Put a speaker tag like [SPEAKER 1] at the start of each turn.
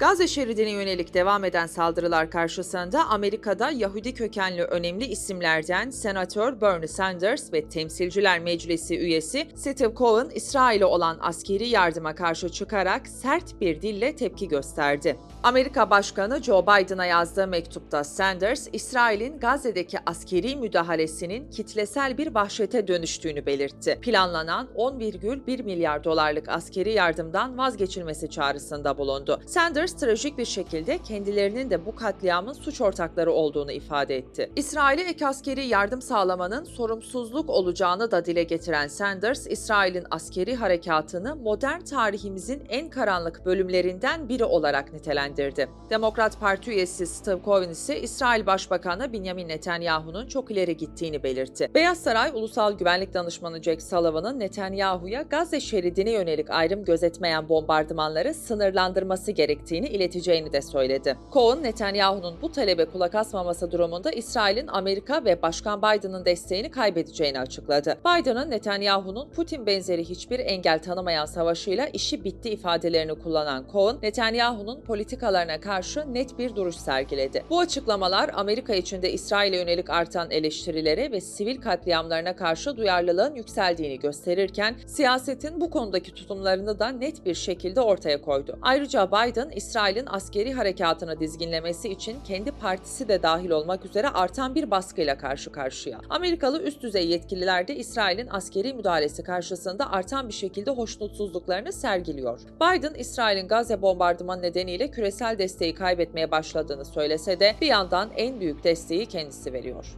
[SPEAKER 1] Gazze şeridine yönelik devam eden saldırılar karşısında Amerika'da Yahudi kökenli önemli isimlerden Senatör Bernie Sanders ve Temsilciler Meclisi üyesi Steve Cohen, İsrail'e olan askeri yardıma karşı çıkarak sert bir dille tepki gösterdi. Amerika Başkanı Joe Biden'a yazdığı mektupta Sanders, İsrail'in Gazze'deki askeri müdahalesinin kitlesel bir vahşete dönüştüğünü belirtti. Planlanan 10,1 milyar dolarlık askeri yardımdan vazgeçilmesi çağrısında bulundu. Sanders trajik bir şekilde kendilerinin de bu katliamın suç ortakları olduğunu ifade etti. İsrail'e ek askeri yardım sağlamanın sorumsuzluk olacağını da dile getiren Sanders, İsrail'in askeri harekatını modern tarihimizin en karanlık bölümlerinden biri olarak nitelendirdi. Demokrat Parti üyesi Steve Cohen ise İsrail Başbakanı Benjamin Netanyahu'nun çok ileri gittiğini belirtti. Beyaz Saray Ulusal Güvenlik Danışmanı Jack Sullivan'ın Netanyahu'ya Gazze şeridine yönelik ayrım gözetmeyen bombardımanları sınırlandırması gerektiğini ileteceğini de söyledi. Cohen, Netanyahu'nun bu talebe kulak asmaması durumunda İsrail'in Amerika ve Başkan Biden'ın desteğini kaybedeceğini açıkladı. Biden'ın Netanyahu'nun Putin benzeri hiçbir engel tanımayan savaşıyla işi bitti ifadelerini kullanan Cohen, Netanyahu'nun politikalarına karşı net bir duruş sergiledi. Bu açıklamalar Amerika içinde İsrail'e yönelik artan eleştirilere ve sivil katliamlarına karşı duyarlılığın yükseldiğini gösterirken, siyasetin bu konudaki tutumlarını da net bir şekilde ortaya koydu. Ayrıca Biden, İsrail'in askeri harekatını dizginlemesi için kendi partisi de dahil olmak üzere artan bir baskıyla karşı karşıya. Amerikalı üst düzey yetkililer de İsrail'in askeri müdahalesi karşısında artan bir şekilde hoşnutsuzluklarını sergiliyor. Biden, İsrail'in Gazze bombardımanı nedeniyle küresel desteği kaybetmeye başladığını söylese de bir yandan en büyük desteği kendisi veriyor.